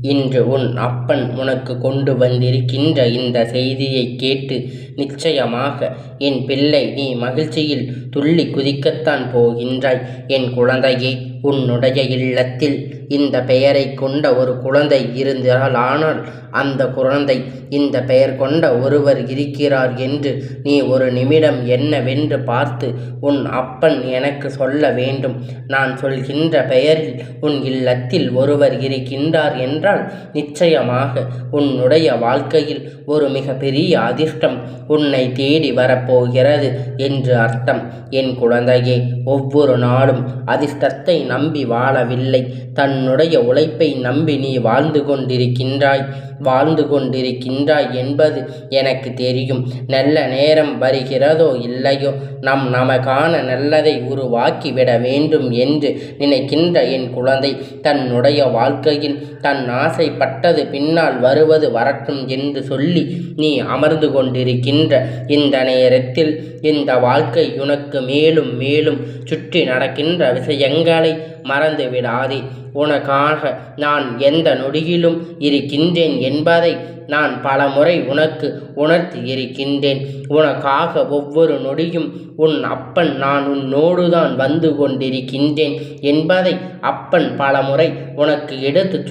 இன்று உன் அப்பன் உனக்குக் கொண்டு வந்திருக்கின்ற இந்த செய்தியைக் கேட்டு நிச்சயமாக என் பிள்ளை நீ மகிழ்ச்சியில் துள்ளிக் குதிக்கத்தான் போகின்றாய். என் குழந்தையே உன்னுடைய இல்லத்தில் இந்த பெயரைக் கொண்ட ஒரு குழந்தை இருந்தாலானால் அந்த குழந்தை இந்த பெயர் கொண்ட ஒருவர் இருக்கிறார் என்று நீ ஒரு நிமிடம் என்னவென்று பார்த்து உன் அப்பன் எனக்கு சொல்ல வேண்டும். நான் சொல்கின்ற பெயரில் உன் இல்லத்தில் ஒருவர் இருக்கின்றார் என்றால் நிச்சயமாக உன்னுடைய வாழ்க்கையில் ஒரு மிகப்பெரிய அதிர்ஷ்டம் உன்னை தேடி வரப்போகிறது என்று அர்த்தம். என் குழந்தையே ஒவ்வொரு நாளும் அதிர்ஷ்டத்தை நம்பி வாழவில்லை தன்னுடைய உழைப்பை நம்பி நீ வாழ்ந்து கொண்டிருக்கின்றாய். வாழ்ந்து கொண்டிருக்கின்றாய் என்பது எனக்கு தெரியும். நல்ல நேரம் வருகிறதோ இல்லையோ நம் நமக்கான நல்லதை உருவாக்கிவிட வேண்டும் என்று நினைக்கின்ற என் குழந்தை தன்னுடைய வாழ்க்கையில் தன் ஆசைப்பட்டது பின்னால் வருவது வரட்டும் என்று சொல்லி நீ அமர்ந்து கொண்டிருக்கின்ற இந்த நேரத்தில் இந்த வாழ்க்கை உனக்கு மேலும் மேலும் சுற்றி நடக்கின்ற விஷயங்களை மறந்து விடாதே உனக்காக நான் எந்த நொடியிலும் இருக்கின்றேன் என்பதை நான் பலமுறை உனக்கு உணர்த்தி இருக்கின்றேன் உனக்காக ஒவ்வொரு நொடியும் உன் அப்பன் நான் உன்னோடுதான் வந்து கொண்டிருக்கின்றேன் என்பதை அப்பன் பலமுறை உனக்கு எடுத்துச்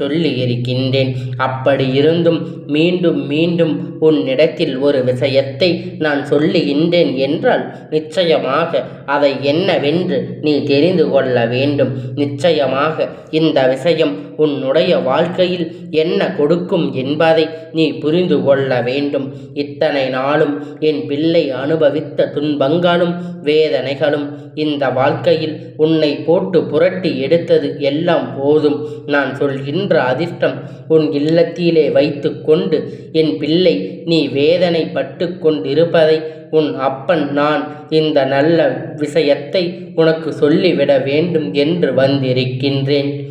அப்படி அப்படியிருந்தும் மீண்டும் மீண்டும் உன்னிடத்தில் ஒரு விஷயத்தை நான் சொல்லுகின்றேன் என்றால் நிச்சயமாக அதை என்னவென்று நீ தெரிந்து கொள்ள வேண்டும். நிச்சயமாக இந்த விஷயம் உன்னுடைய வாழ்க்கையில் என்ன கொடுக்கும் என்பதை நீ புரிந்து கொள்ள வேண்டும். இத்தனை நாளும் என் பிள்ளை அனுபவித்த துன்பங்களும் வேதனைகளும் இந்த வாழ்க்கையில் உன்னை போட்டு புரட்டி எடுத்தது எல்லாம் போதும். நான் சொல்கின்ற அதிர்ஷ்டம் உன் இல்லத்திலே வைத்து கொண்டு என் பிள்ளை நீ வேதனைப்பட்டுக் கொண்டிருப்பதை உன் அப்பன் நான் இந்த நல்ல விஷயத்தை உனக்கு சொல்லிவிட வேண்டும் என்று வந்திருக்கின்றேன்.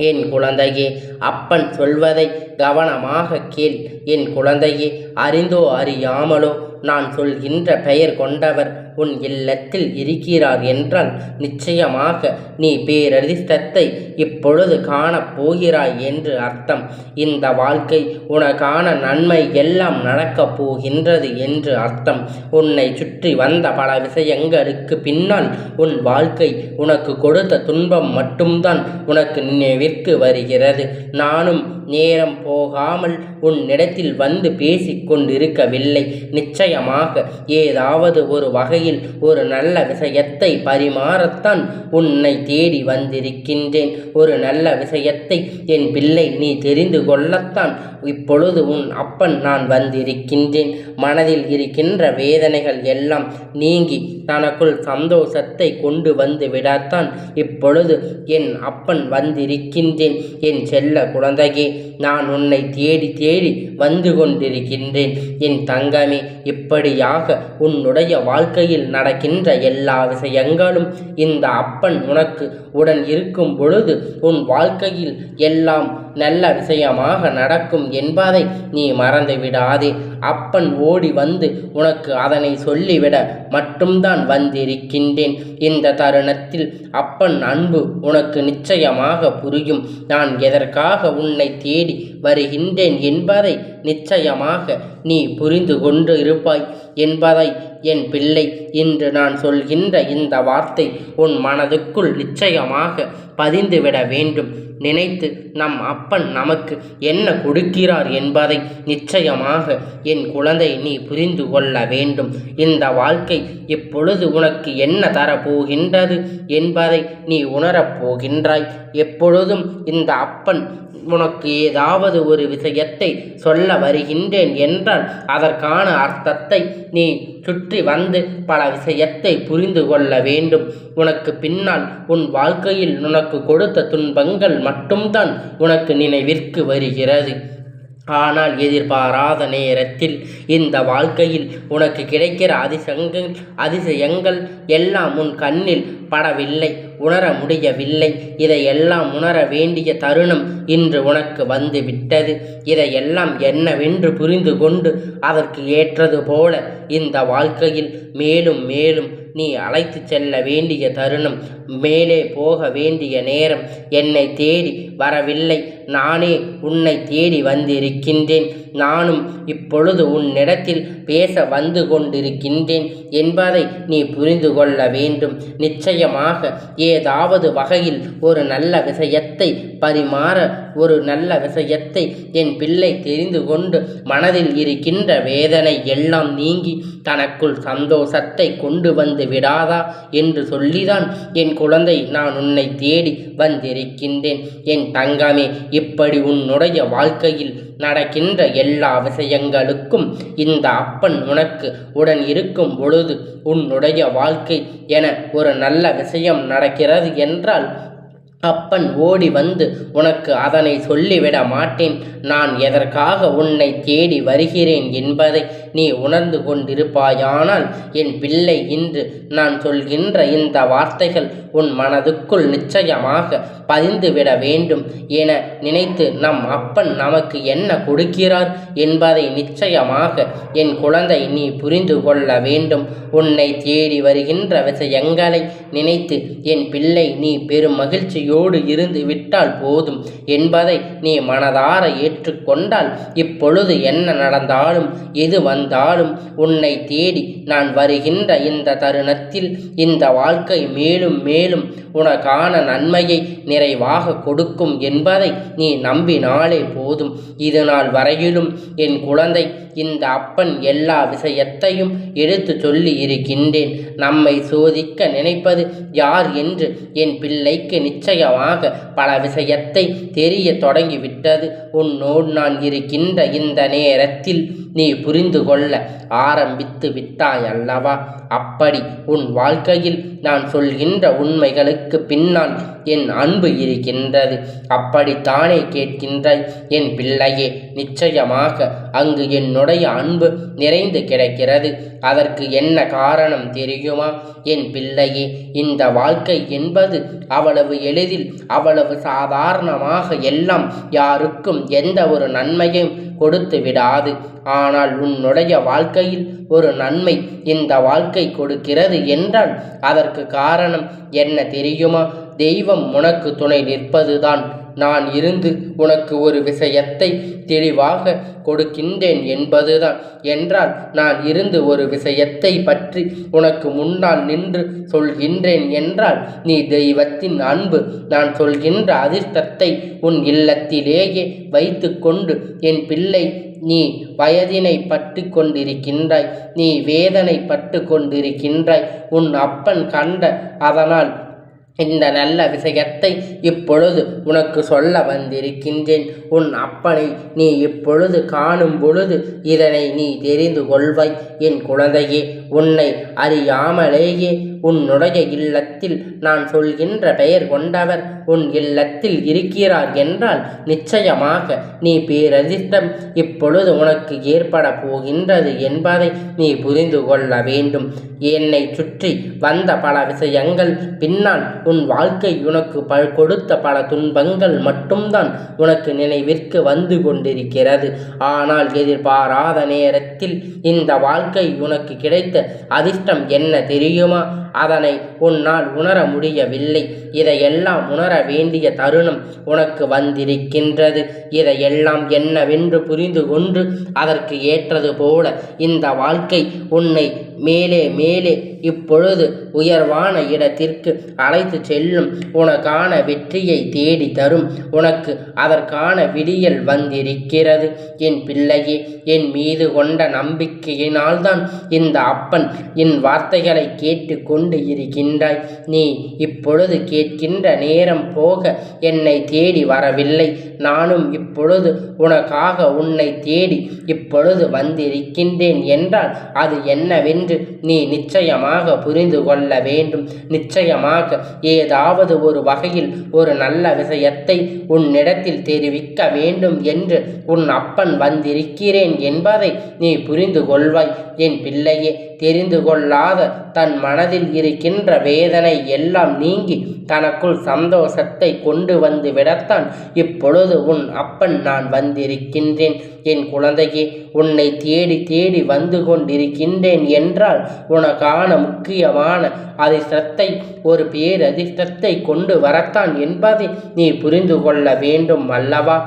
என் குழந்தையே அப்பன் சொல்வதை கவனமாகக் கேள். என் குழந்தையே அறிந்தோ அறியாமலோ நான் சொல்கின்ற பெயர் கொண்டவர் உன் இல்லத்தில் இருக்கிறார் என்றால் நிச்சயமாக நீ பேரதிர்ஷ்டத்தை இப்பொழுது காணப் போகிறாய் என்று அர்த்தம். இந்த வாழ்க்கை உனக்கான நன்மை எல்லாம் நடக்கப் போகின்றது என்று அர்த்தம். உன்னை சுற்றி வந்த பல விஷயங்களுக்குப் பின்னால் உன் வாழ்க்கை உனக்கு கொடுத்த துன்பம் மட்டும்தான் உனக்கு நினைவிற்கு வருகிறது. நானும் நேரம் போகாமல் உன்னிடத்தில் வந்து பேசிக் கொண்டிருக்கவில்லை. நிச்சயமாக ஏதாவது ஒரு வகையில் ஒரு நல்ல விஷயத்தை பரிமாறத்தான் உன்னை தேடி வந்திருக்கின்றேன். ஒரு நல்ல விஷயத்தை என் பிள்ளை நீ தெரிந்து கொள்ளத்தான் இப்பொழுது உன் அப்பன் நான் வந்திருக்கின்றேன். மனதில் இருக்கின்ற வேதனைகள் எல்லாம் நீங்கி தனக்குள் சந்தோஷத்தைக் கொண்டு வந்து விடத்தான் இப்பொழுது என் அப்பன் வந்திருக்கின்றேன். என் செல்ல குழந்தையே நான் உன்னை தேடித் தேடி வந்து கொண்டிருக்கின்றேன். என் தங்கமே இப்படியாக உன்னுடைய வாழ்க்கையில் நடக்கின்ற எல்லா விஷயங்களும் இந்த அப்பன் உனக்கு உடன் இருக்கும் பொழுது உன் வாழ்க்கையில் எல்லாம் நல்ல விஷயமாக நடக்கும் என்பதை நீ மறந்துவிடாதே. அப்பன் ஓடி வந்து உனக்கு அதனை சொல்லிவிட மட்டும்தான் வந்திருக்கின்றேன். இந்த தருணத்தில் அப்பன் அன்பு உனக்கு நிச்சயமாக புரியும். நான் எதற்காக உன்னை தேடி வருகின்றேன் என்பதை நிச்சயமாக நீ புரிந்து கொண்டு இருப்பாய் என்பதை என் பிள்ளை இன்று நான் சொல்கின்ற இந்த வார்த்தை உன் மனதுக்குள் நிச்சயமாக பதிந்துவிட வேண்டும். நினைத்து நம் அப்பன் நமக்கு என்ன கொடுக்கிறார் என்பதை நிச்சயமாக என் குழந்தை நீ புரிந்து கொள்ள வேண்டும். இந்த வாழ்க்கை இப்பொழுது உனக்கு என்ன தரப்போகின்றது என்பதை நீ உணரப் போகின்றாய். எப்பொழுதும் இந்த அப்பன் உனக்கு ஏதாவது ஒரு விஷயத்தை சொல்ல வருகின்றேன் என்றால் அதற்கான அர்த்தத்தை நீ சுற்றி வந்து பல விஷயத்தை புரிந்து கொள்ள வேண்டும். உனக்கு பின்னால் உன் வாழ்க்கையில் உனக்கு கொடுத்த துன்பங்கள் மட்டும்தான் உனக்கு நினைவிற்கு வருகிறது. ஆனால் எதிர்பாராத நேரத்தில் இந்த வாழ்க்கையில் உனக்கு கிடைக்கிற அதிசயங்கள் எல்லாம் உன் கண்ணில் படவில்லை. உணர முடியவில்லை. இதையெல்லாம் உணர வேண்டிய தருணம் இன்று உனக்கு வந்து விட்டது. இதையெல்லாம் என்னவென்று புரிந்து கொண்டு அதற்கு ஏற்றது போல இந்த வாழ்க்கையில் மேலும் மேலும் நீ அழைத்து செல்ல வேண்டிய தருணம். மேலே போக வேண்டிய நேரம். என்னை தேடி வரவில்லை. நானே உன்னை தேடி வந்திருக்கின்றேன். நானும் இப்பொழுது உன்னிடத்தில் பேச வந்து கொண்டிருக்கின்றேன். என்பதை நீ புரிந்து கொள்ள வேண்டும். நிச்சயமாக ஏதாவது வகையில் ஒரு நல்ல விஷயத்தை பரிமாற ஒரு நல்ல விஷயத்தை என் பிள்ளை தெரிந்து கொண்டு மனதில் இருக்கின்ற வேதனை எல்லாம் நீங்கி தனக்குள் சந்தோஷத்தை கொண்டு வந்து விடாதா? என்று சொல்லிதான் என் குழந்தை நான் உன்னை தேடி வந்திருக்கின்றேன். என் தங்கமே இப்படி உன்னுடைய வாழ்க்கையில் நடக்கின்ற எல்லா விஷயங்களுக்கும் இந்த அப்பன் உனக்கு உடன் இருக்கும் பொழுது உன்னுடைய வாழ்க்கை என ஒரு நல்ல விஷயம் நடக்கிறது என்றால் அப்பன் ஓடி வந்து உனக்கு அதனை சொல்லிவிட மாட்டேன். நான் எதற்காக உன்னை தேடி வருகிறேன் என்பதை நீ உணர்ந்து கொண்டிருப்பாயானால் என் பிள்ளை இன்று நான் சொல்கின்ற இந்த வார்த்தைகள் உன் மனதுக்குள் நிச்சயமாக பதிந்துவிட வேண்டும் என நினைத்து நம் அப்பன் நமக்கு என்ன கொடுக்கிறார் என்பதை நிச்சயமாக என் குழந்தை நீ புரிந்து கொள்ள வேண்டும். உன்னை தேடி வருகின்ற விஷயங்களை நினைத்து என் பிள்ளை நீ பெரும் மகிழ்ச்சியோடு இருந்து விட்டால் போதும் என்பதை நீ மனதார ஏற்றுக்கொண்டால் இப்பொழுது என்ன நடந்தாலும் எது வந்து வந்தாலும் உன்னை தேடி நான் வருகின்ற இந்த தருணத்தில் இந்த வாழ்க்கை மேலும் மேலும் உனக்கான நன்மையை நிறைவாக கொடுக்கும் என்பதை நீ நம்பினாலே போதும். இது நாள் வரையிலும் என் குழந்தை இந்த அப்பன் எல்லா விஷயத்தையும் எடுத்து சொல்லி இருக்கின்றேன். நம்மை சோதிக்க நினைப்பது யார் என்று என் பிள்ளைக்கு நிச்சயமாக பல விஷயத்தை தெரிய தொடங்கிவிட்டது. உன்னோடு நான் இருக்கின்ற இந்த நேரத்தில் நீ புரிந்து கொள்ள ஆரம்பித்து விட்டாய் அல்லவா அப்படி உன் வாழ்க்கையில் நான் சொல்கின்ற உண்மைகளுக்கு பின்னால் என் அன்பு இருக்கின்றது. அப்படித்தானே கேட்கின்றாய்? என் பிள்ளையே நிச்சயமாக அங்கு என்னுடைய அன்பு நிறைந்து கிடக்கிறது. அதற்கு என்ன காரணம் தெரியுமா? என் பிள்ளையே இந்த வாழ்க்கை என்பது அவ்வளவு எளிதில் அவ்வளவு சாதாரணமாக எல்லாம் யாருக்கும் எந்த ஒரு நன்மையும் கொடுத்து விடாது. ஆனால் உன்னுடைய வாழ்க்கையில் ஒரு நன்மை இந்த வாழ்க்கை கொடுக்கிறது என்றால் அதற்கு காரணம் என்ன தெரியுமா? தெய்வம் உனக்கு துணை நிற்பதுதான். நான் இருந்து உனக்கு ஒரு விஷயத்தை தெளிவாக கொடுக்கின்றேன் என்பதுதான். என்றால் நான் இருந்து ஒரு விஷயத்தை பற்றி உனக்கு முன்னால் நின்று சொல்கின்றேன் என்றால் நீ தெய்வத்தின் அன்பு நான் சொல்கின்ற அதிர்ஷ்டத்தை உன் இல்லத்திலேயே வைத்து கொண்டு என் பிள்ளை நீ வயதினை பட்டு கொண்டிருக்கின்றாய் நீ வேதனை பட்டு கொண்டிருக்கின்றாய். உன் அப்பன் கண்ட அதனால் இந்த நல்ல விஷயத்தை இப்பொழுது உனக்கு சொல்ல வந்திருக்கின்றேன். உன் அப்பனை நீ இப்பொழுது காணும் பொழுது இதனை நீ தெரிந்து கொள்வாய். என் குழந்தையே உன்னை அறியாமலேயே உன்னுடைய இல்லத்தில் நான் சொல்கின்ற பெயர் கொண்டவர் உன் இல்லத்தில் இருக்கிறார் என்றால் நிச்சயமாக நீ பேரதிர்ஷ்டம் இப்பொழுது உனக்கு ஏற்பட போகின்றது என்பதை நீ புரிந்து கொள்ள வேண்டும். என்னை சுற்றி வந்த பல விஷயங்கள் பின்னால் உன் வாழ்க்கை உனக்கு ப கொடுத்த பல துன்பங்கள் மட்டும்தான் உனக்கு நினைவிற்கு வந்து கொண்டிருக்கிறது. ஆனால் எதிர்பாராத நேரத்தில் இந்த வாழ்க்கை உனக்கு கிடைத்த அதிர்ஷ்டம் என்ன தெரியுமா? அதனை உன்னால் உணர முடியவில்லை. இதையெல்லாம் உணர வேண்டிய தருணம் உனக்கு வந்திருக்கின்றது. இதையெல்லாம் என்னவென்று புரிந்து கொண்டு அதற்கு ஏற்றது போல இந்த வாழ்க்கை உன்னை மேலே மேலே இப்பொழுது உயர்வான இடத்திற்கு அழைத்து செல்லும். உனக்கான வெற்றியை தேடி தரும். உனக்கு அதற்கான விடியல் வந்திருக்கிறது. என் பிள்ளையே என் மீது கொண்ட நம்பிக்கையினால்தான் இந்த அப்பன் என் வார்த்தைகளை கேட்டு கொண்டு இருக்கின்றாய். நீ இப்பொழுது கேட்கின்ற நேரம் போக என்னை தேடி வரவில்லை. நானும் இப்பொழுது உனக்காக உன்னை தேடி இப்பொழுது வந்திருக்கின்றேன் என்றால் அது என்னவென்று நீ நிச்சயமாக புரிந்து கொள்ள வேண்டும். நிச்சயமாக ஏதாவது ஒரு வகையில் ஒரு நல்ல விஷயத்தை உன்னிடத்தில் தெரிவிக்க வேண்டும் என்று உன் அப்பன் வந்திருக்கிறேன் என்பதை நீ புரிந்து கொள்வாய். என் பிள்ளையே தெரிந்து கொள்ளாத தன் மனதில் இருக்கின்ற வேதனை எல்லாம் நீங்கி தனக்குள் சந்தோஷத்தை கொண்டு வந்து விடத்தான் இப்பொழுது உன் அப்பன் நான் வந்திருக்கின்றேன். என் குழந்தையே உன்னை தேடி தேடி வந்து கொண்டிருக்கின்றேன் என்றால் உனக்கான முக்கியமான அதிர்ஷ்டத்தை ஒரு அதிர்ஷ்டத்தை கொண்டு வரத்தான் என்பதை நீ புரிந்து கொள்ள வேண்டும் அல்லவா?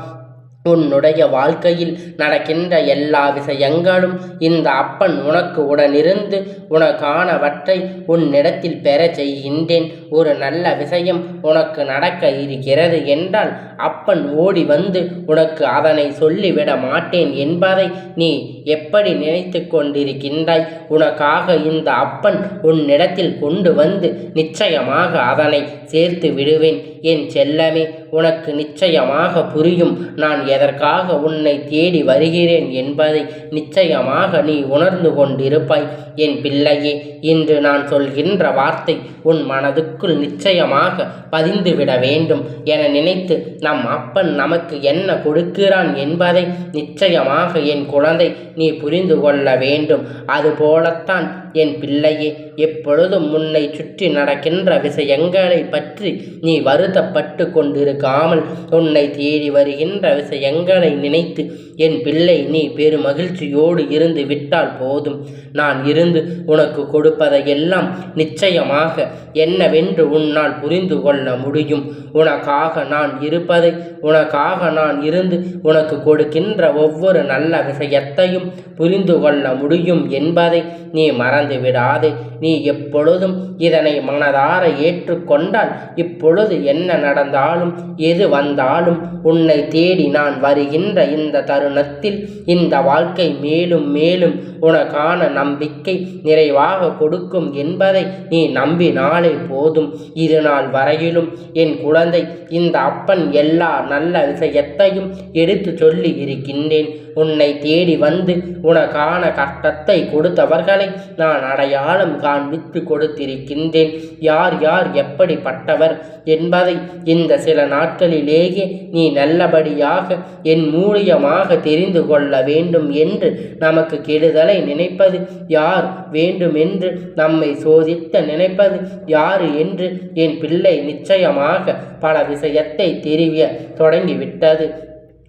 உன்னுடைய வாழ்க்கையில் நடக்கின்ற எல்லா விஷயங்களும் இந்த அப்பன் உனக்கு உடனிருந்து உனக்கானவற்றை உன்னிடத்தில் பெற செய்கின்றேன். ஒரு நல்ல விஷயம் உனக்கு நடக்க இருக்கிறது என்றால் அப்பன் ஓடி வந்து உனக்கு அதனை சொல்லிவிட மாட்டேன் என்பதை நீ எப்படி நினைத்து கொண்டிருக்கின்றாய்? உனக்காக இந்த அப்பன் உன்னிடத்தில் கொண்டு வந்து நிச்சயமாக அதனை சேர்த்து விடுவேன். என் செல்லமே உனக்கு நிச்சயமாக புரியும். நான் எதற்காக உன்னை தேடி வருகிறேன் என்பதை நிச்சயமாக நீ உணர்ந்து கொண்டிருப்பாய். என் பிள்ளையே இன்று நான் சொல்கின்ற வார்த்தை உன் மனதுக்குள் நிச்சயமாக பதிந்துவிட வேண்டும் என நினைத்து நம் அப்பன் நமக்கு என்ன கொடுக்கிறான் என்பதை நிச்சயமாக என் குழந்தை நீ புரிந்து கொள்ள வேண்டும். அதுபோலத்தான் என் பிள்ளையே எப்பொழுதும் முன்னை சுற்றி நடக்கின்ற விஷயங்களை பற்றி நீ வருத்தப்பட்டு கொண்டிருக்க கொடுக்காமல் உன்னை தேடி வருகின்ற விஷயங்களை நினைத்து என் பிள்ளை நீ பெருமகிழ்ச்சியோடு இருந்து விட்டால் போதும். நான் இருந்து உனக்கு கொடுப்பதையெல்லாம் நிச்சயமாக என்னவென்று உன்னால் புரிந்து கொள்ள முடியும். உனக்காக நான் இருப்பதை உனக்காக நான் இருந்து உனக்கு கொடுக்கின்ற ஒவ்வொரு நல்ல விஷயத்தையும் புரிந்து கொள்ள முடியும் என்பதை நீ மறந்து விடாதே. நீ எப்பொழுதும் இதனை மனதார ஏற்றுக்கொண்டால் இப்பொழுது என்ன நடந்தாலும் எது வந்தாலும் உன்னை தேடி நான் வருகின்ற இந்த தருணத்தில் இந்த வாழ்க்கை மேலும் மேலும் உனக்கான நம்பிக்கை நிறைவாக கொடுக்கும் என்பதை நீ நம்பினாலே போதும். இது நாள் வரையிலும் என் குழந்தை இந்த அப்பன் எல்லா நல்ல விஷயத்தையும் எடுத்து சொல்லி இருக்கின்றேன். உன்னை தேடி வந்து உனக்கான கஷ்டத்தை கொடுத்தவர்களை நான் அடையாளம் காண்பித்து கொடுத்திருக்கின்றேன். யார் யார் எப்படிப்பட்டவர் என்பதை இந்த சில நாள் நாட்களிலேயே நீ நல்லபடியாக என் மூலியமாக தெரிந்து கொள்ள வேண்டும் என்று நமக்கு கெடுதலை நினைப்பது யார் வேண்டுமென்று நம்மை சோதித்த நினைப்பது யார் என்று என் பிள்ளை நிச்சயமாக பல விஷயத்தை தெரிய தொடங்கிவிட்டது.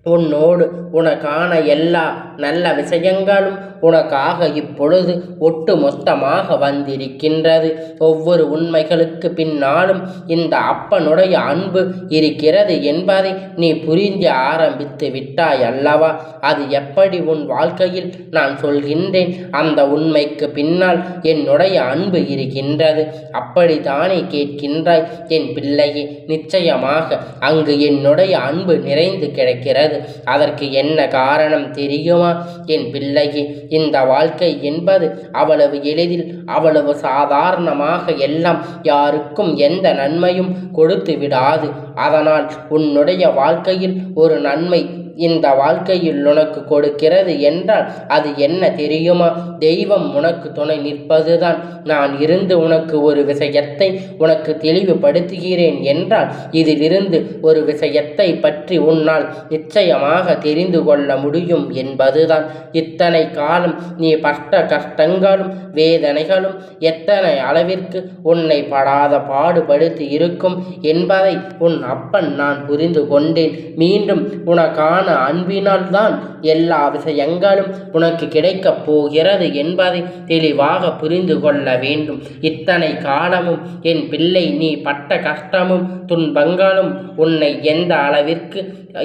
உன்னோடு உனக்கான எல்லா நல்ல விஷயங்களும் உனக்காக இப்பொழுது ஒட்டு மொத்தமாக வந்திருக்கின்றது. ஒவ்வொரு உண்மைகளுக்கு பின்னாலும் இந்த அப்பனுடைய அன்பு இருக்கிறது என்பதை நீ புரிந்து ஆரம்பித்து விட்டாய் அல்லவா? அது எப்படி உன் வாழ்க்கையில் நான் சொல்கின்றேன்? அந்த உண்மைக்கு பின்னால் என்னுடைய அன்பு இருக்கின்றது. அப்படித்தானே கேட்கின்றாய்? என் பிள்ளையே நிச்சயமாக அங்கு என்னுடைய அன்பு நிறைந்து கிடக்கிறது. அதற்கு என்ன காரணம் தெரியுமா? என் பிள்ளையே இந்த வாழ்க்கை என்பது அவ்வளவு எளிதில் அவ்வளவு சாதாரணமாக எல்லாம் யாருக்கும் எந்த நன்மையும் கொடுத்து விடாது. அதனால் உன்னுடைய வாழ்க்கையில் ஒரு நன்மை இந்த வாழ்க்கையில் உனக்கு கொடுக்கிறது என்றால் அது என்ன தெரியுமா? தெய்வம் உனக்கு துணை நிற்பதுதான். நான் இருந்து உனக்கு ஒரு விஷயத்தை உனக்கு தெளிவுபடுத்துகிறேன் என்றால் இதிலிருந்து ஒரு விஷயத்தை பற்றி உன்னால் நிச்சயமாக தெரிந்து கொள்ள முடியும் என்பதுதான். இத்தனை காலம் நீ பட்ட கஷ்டங்களும் வேதனைகளும் எத்தனை அளவிற்கு உன்னை படாத பாடுபடுத்தி இருக்கும் என்பதை உன் அப்பன் நான் புரிந்து கொண்டேன். மீண்டும் உனக்கான அன்பினால் தான் எல்லா விஷயங்களும் உனக்கு கிடைக்கப் போகிறது என்பதை தெளிவாக புரிந்து கொள்ள வேண்டும். இத்தனை காலமும் என் பிள்ளை நீ பட்ட கஷ்டமும் துன்பங்களும் உன்னை எந்த அளவிற்கு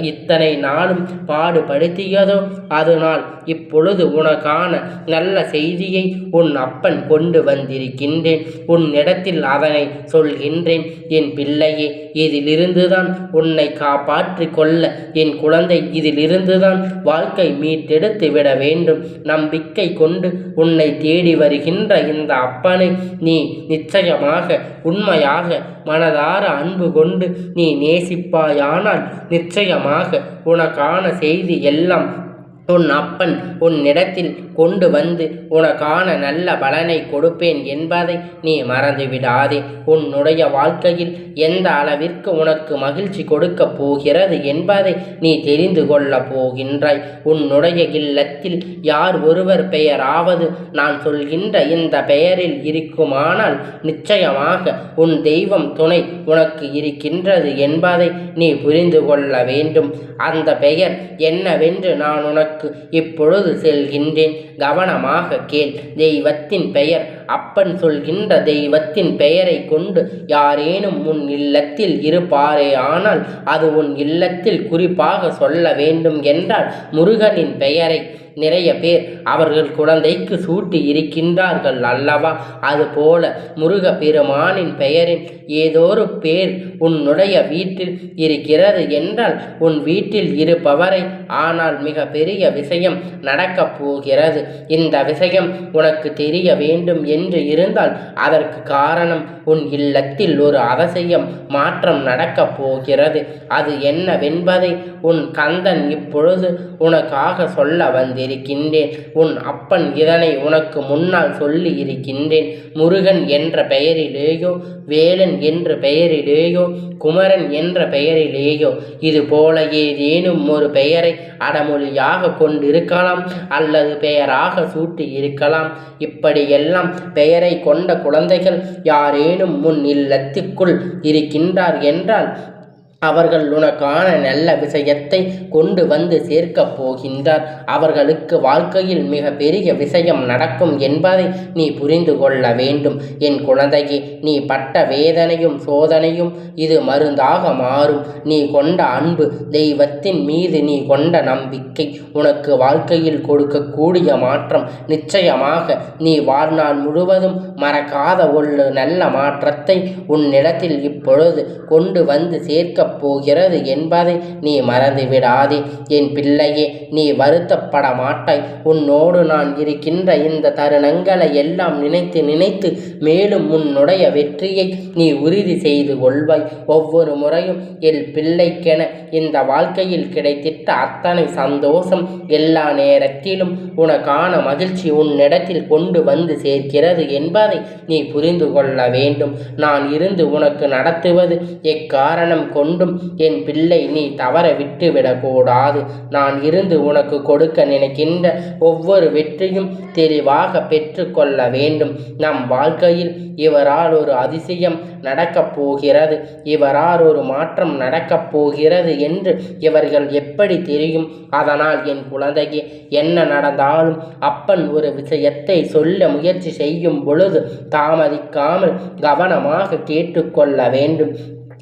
இத்தனை நாளும் பாடுபடுத்தியதோ அதனால் இப்பொழுது உனக்கான நல்ல செய்தியை உன் அப்பன் கொண்டு வந்திருக்கின்றேன். உன்னிடத்தில் அதனை சொல்கின்றேன். என் பிள்ளையே இதிலிருந்துதான் உன்னை காப்பாற்றி கொள்ள என் குழந்தை இதிலிருந்துதான் வாழ்க்கை மீட்டெடுத்து விட வேண்டும். நம்பிக்கை கொண்டு உன்னை தேடி வருகின்ற இந்த அப்பனை நீ நிச்சயமாக உண்மையாக மனதார அன்பு கொண்டு நீ நேசிப்பாயானால் நிச்சயமாக உனக்கான செய்தி எல்லாம் உன் அப்பன் உன்னிடத்தில் கொண்டு வந்து உனக்கான நல்ல பலனை கொடுப்பேன் என்பதை நீ மறந்துவிடாதே. உன்னுடைய வாழ்க்கையில் எந்த அளவிற்கு உனக்கு மகிழ்ச்சி கொடுக்கப் போகிறது என்பதை நீ தெரிந்து கொள்ளப் போகின்றாய். உன்னுடைய இல்லத்தில் யார் ஒருவர் பெயராவது நான் சொல்கின்ற இந்த பெயரில் இருக்குமானால் நிச்சயமாக உன் தெய்வம் துணை உனக்கு இருக்கின்றது என்பதை நீ புரிந்து கொள்ள வேண்டும். அந்த பெயர் என்னவென்று நான் உனக்கு இப்பொழுது செல்கின்றேன். கவனமாக கேள். தெய்வத்தின் பெயர் அப்பன் சொல்கின்ற தெய்வத்தின் பெயரை கொண்டு யாரேனும் உன் இல்லத்தில் இருப்பாரே ஆனால் அது உன் இல்லத்தில் குறிப்பாக சொல்ல வேண்டும் என்றால் முருகனின் பெயரை நிறைய பேர் அவர்கள் குழந்தைக்கு சூட்டி இருக்கின்றார்கள் அல்லவா? அதுபோல முருக பெருமானின் பெயரில் ஏதோரு பேர் உன்னுடைய வீட்டில் இருக்கிறது என்றால் உன் வீட்டில் இருப்பவரை ஆனால் மிக பெரிய விஷயம் நடக்கப் போகிறது. இந்த விஷயம் உனக்கு தெரிய வேண்டும் என்று இருந்தால் அதற்கு காரணம் உன் இல்லத்தில் ஒரு அவசியம் மாற்றம் நடக்கப் போகிறது. அது என்னவென்பதை உன் கந்தன் இப்பொழுது உனக்காக சொல்ல வந்திருக்கின்றேன். உன் அப்பன் இதனை உனக்கு முன்னால் சொல்லி இருக்கின்றேன். முருகன் என்ற பெயரிலேயோ வேலன் என்ற பெயரிலேயோ குமரன் என்ற பெயரிலேயோ இது போல ஏதேனும் ஒரு பெயரை அடமொழியாக கொண்டிருக்கலாம் அல்லது பெயராக சூட்டி இருக்கலாம் இப்படியெல்லாம் பெயரை கொண்ட குழந்தைகள் யாரேனும் முன் இல்லத்துக்குள் இருக்கின்றார் என்றால் அவர்கள் உனக்கான நல்ல விஷயத்தை கொண்டு வந்து சேர்க்கப் போகின்றார். அவர்களுக்கு வாழ்க்கையில் மிக பெரிய விஷயம் நடக்கும் என்பதை நீ புரிந்து கொள்ள வேண்டும். என் குழந்தையே நீ பட்ட வேதனையும் சோதனையும் இது மருந்தாக மாறும். நீ கொண்ட அன்பு தெய்வத்தின் மீது நீ கொண்ட நம்பிக்கை. உனக்கு வாழ்க்கையில் கொடுக்கக்கூடிய மாற்றம் நிச்சயமாக நீ வாழ்நாள் முழுவதும் மறக்காத ஒரு நல்ல மாற்றத்தை உன்னிடத்தில் இப்பொழுது கொண்டு வந்து சேர்க்க போகிறது என்பதை நீ மறந்துவிடாதே. என் பிள்ளையே நீ வருத்தப்பட மாட்டாய் உன்னோடு நான் இருக்கின்ற இந்த தருணங்களை எல்லாம் நினைத்து நினைத்து மேலும் உன்னுடைய வெற்றியை நீ உறுதி செய்து கொள்வாய். ஒவ்வொரு முறையும் என் பிள்ளைக்கென இந்த வாழ்க்கையில் கிடைத்திட்ட அத்தனை சந்தோஷம் எல்லா நேரத்திலும் உனக்கான மகிழ்ச்சி உன்னிடத்தில் கொண்டு வந்து சேர்க்கிறது என்பதை நீ புரிந்து கொள்ள வேண்டும். நான் இருந்து உனக்கு நடத்துவது எக்காரணம் கொண்டு கொண்டும் என் பிள்ளை நீ தவற விட்டுவிடக்கூடாது. நான் இருந்து உனக்கு கொடுக்க நினைக்கின்ற ஒவ்வொரு வெற்றியும் தெளிவாக பெற்றுக்கொள்ள வேண்டும். நம் வாழ்க்கையில் இவரால் ஒரு அதிசயம் நடக்கப் போகிறது. இவரால் ஒரு மாற்றம் நடக்கப் போகிறது என்று இவர்கள் எப்படி தெரியும்? அதனால் என் குழந்தைக்கு என்ன நடந்தாலும் அப்பன் ஒரு விஷயத்தை சொல்ல முயற்சி செய்யும் பொழுது தாமதிக்காமல் கவனமாக கேட்டுக்கொள்ள வேண்டும்.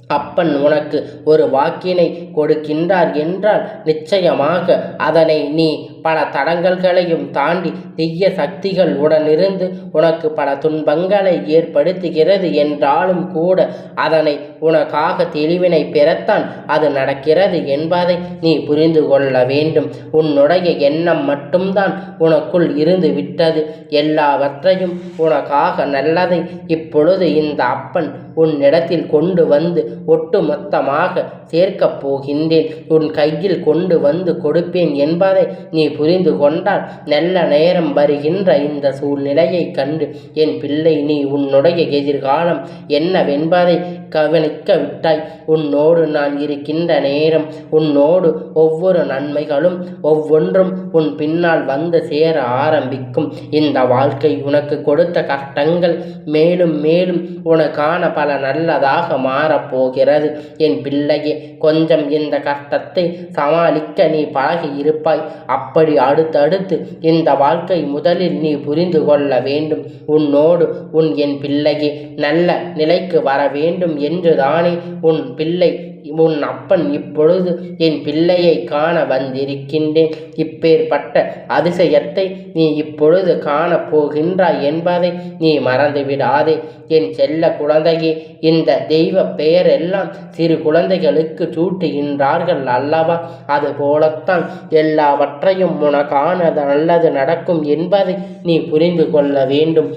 அப்பன் உனக்கு ஒரு வாக்கினை கொடுக்கின்றார் என்றால் நிச்சயமாக அதனை நீ பல தடங்கல்களையும் தாண்டி தீய சக்திகள் உடனிருந்து உனக்கு பல துன்பங்களை ஏற்படுத்துகிறது என்றாலும் கூட அதனை உனக்காக தெளிவினை பெறத்தான் அது நடக்கிறது என்பதை நீ புரிந்து கொள்ள வேண்டும். உன்னுடைய எண்ணம் மட்டும்தான் உனக்குள் இருந்து விட்டது. எல்லாவற்றையும் உனக்காக நல்லதை இப்பொழுது இந்த அப்பன் உன்னிடத்தில் கொண்டு வந்து ஒட்டுமொத்தமாக சேர்க்கப் போகின்றேன். உன் கையில் கொண்டு வந்து கொடுப்பேன் என்பதை நீ புரிந்து கொண்டால் நல்ல நேரம் வருகின்ற இந்த சூழ்நிலையை கண்டு என் பிள்ளை நீ உன்னுடைய எதிர்காலம் என்னவென்பதை கவனிக்க விட்டாய். உன்னோடு நான் இருக்கின்ற நேரம் உன்னோடு ஒவ்வொரு நன்மைகளும் ஒவ்வொன்றும் உன் பின்னால் வந்து சேர ஆரம்பிக்கும். இந்த வாழ்க்கை உனக்கு கொடுத்த கஷ்டங்கள் மேலும் மேலும் உனக்கான பல நல்லதாக மாறப்போகிறது. என் பிள்ளையே கொஞ்சம் இந்த கஷ்டத்தை சமாளிக்க நீ பழகி இருப்பாய். அப்படி அடுத்தடுத்து இந்த வாழ்க்கை முதலில் நீ புரிந்து கொள்ள வேண்டும். உன்னோடு உன் என் பிள்ளையே நல்ல நிலைக்கு வர வேண்டும் என்றுதானே உன் பிள்ளை உன் அப்பன் இப்பொழுது என் பிள்ளையை காண வந்திருக்கின்றேன். இப்பேற்பட்ட அதிசயத்தை நீ இப்பொழுது காணப் போகின்றாய் என்பதை நீ மறந்துவிடாதே. என் செல்ல குழந்தையே இந்த தெய்வ பெயரெல்லாம் சிறு குழந்தைகளுக்கு சூட்டுகின்றார்கள் அல்லவா? அது போலத்தான் எல்லாவற்றையும் உனக்கானது நல்லது நடக்கும் என்பதை நீ புரிந்து கொள்ள வேண்டும்.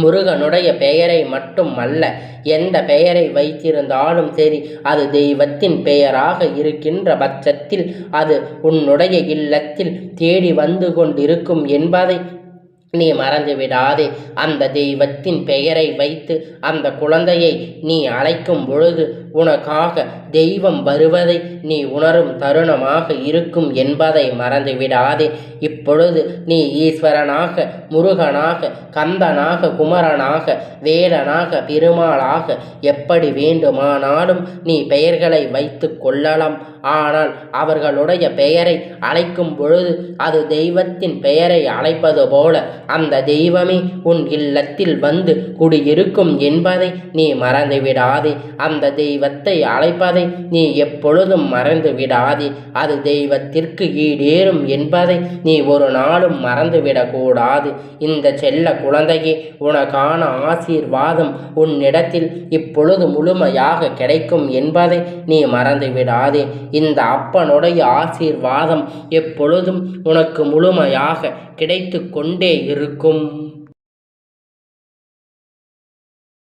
முருகனுடைய பெயரை மட்டும் அல்ல எந்த பெயரை வைத்திருந்தாலும் சரி அது தெய்வத்தின் பெயராக இருக்கின்ற பட்சத்தில் அது உன்னுடைய இல்லத்தில் தேடி வந்து கொண்டிருக்கும் என்பதை நீ மறந்து விடாதே. அந்த தெய்வத்தின் பெயரை வைத்து அந்த குழந்தையை நீ அழைக்கும் பொழுது உனக்காக தெய்வம் வருவதை நீ உணரும் தருணமாக இருக்கும் என்பதை மறந்து விடாதே. இப்பொழுது நீ ஈஸ்வரனாக முருகனாக கந்தனாக குமரனாக வேலனாக பெருமாளாக எப்படி வேண்டுமானாலும் நீ பெயர்களை வைத்து கொள்ளலாம். ஆனால் அவர்களுடைய பெயரை அழைக்கும் பொழுது அது தெய்வத்தின் பெயரை அழைப்பது போல அந்த தெய்வமே உன் இல்லத்தில் வந்து குடியிருக்கும் என்பதை நீ மறந்து விடாதே அந்த தெய்வத்தை அழைப்பதை நீ எப்பொழுதும் மறந்து விடாதே அது தெய்வத்திற்கு ஈடேறும் என்பதை நீ ஒரு நாளும் மறந்துவிடக்கூடாது. இந்த செல்ல குழந்தையே உனக்கான ஆசீர்வாதம் உன்னிடத்தில் இப்பொழுது முழுமையாக கிடைக்கும் என்பதை நீ மறந்து விடாதே இந்த அப்பனுடைய ஆசீர்வாதம் எப்பொழுதும் உனக்கு முழுமையாக கிடைத்து கொண்டே இருக்கும்.